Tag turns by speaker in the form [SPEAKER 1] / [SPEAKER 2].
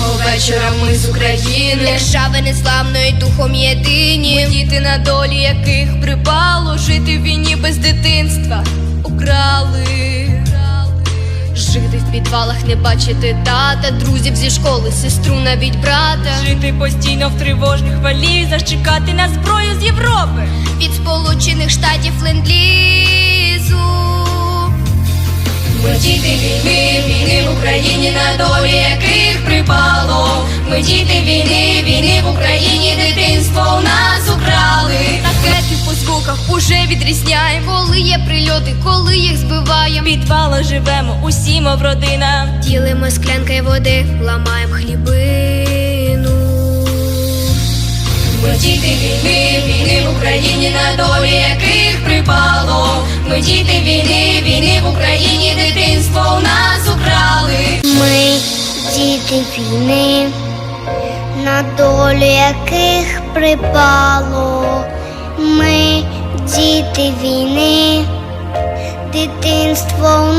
[SPEAKER 1] вечорами з України.
[SPEAKER 2] Держави неславної духом єдині.
[SPEAKER 1] Ми діти на долі, яких припало жити в війні без дитинства. Украли.
[SPEAKER 2] Жити в підвалах, не бачити тата, друзів зі школи, сестру, навіть брата.
[SPEAKER 1] Жити постійно в тривожних валізах, чекати на зброю з Європи.
[SPEAKER 2] Від Сполучених Штатів ленд-лізу.
[SPEAKER 1] Ми діти війни, війни в Україні, на долі яких. Ми діти війни, війни в Україні, дитинство у нас украли.
[SPEAKER 2] Ракети по звуках уже відрізняємо. Коли є прильоти, коли їх збиваємо.
[SPEAKER 1] В підвалах живемо, усі мов родина.
[SPEAKER 2] Ділимо склянки води, ламаємо хлібину.
[SPEAKER 1] Ми діти війни, війни в Україні, на долі яких припало. Ми діти війни, війни в Україні, дитинство у нас украли.
[SPEAKER 3] Ми діти війни, на долю яких припало. Ми діти війни, дитинство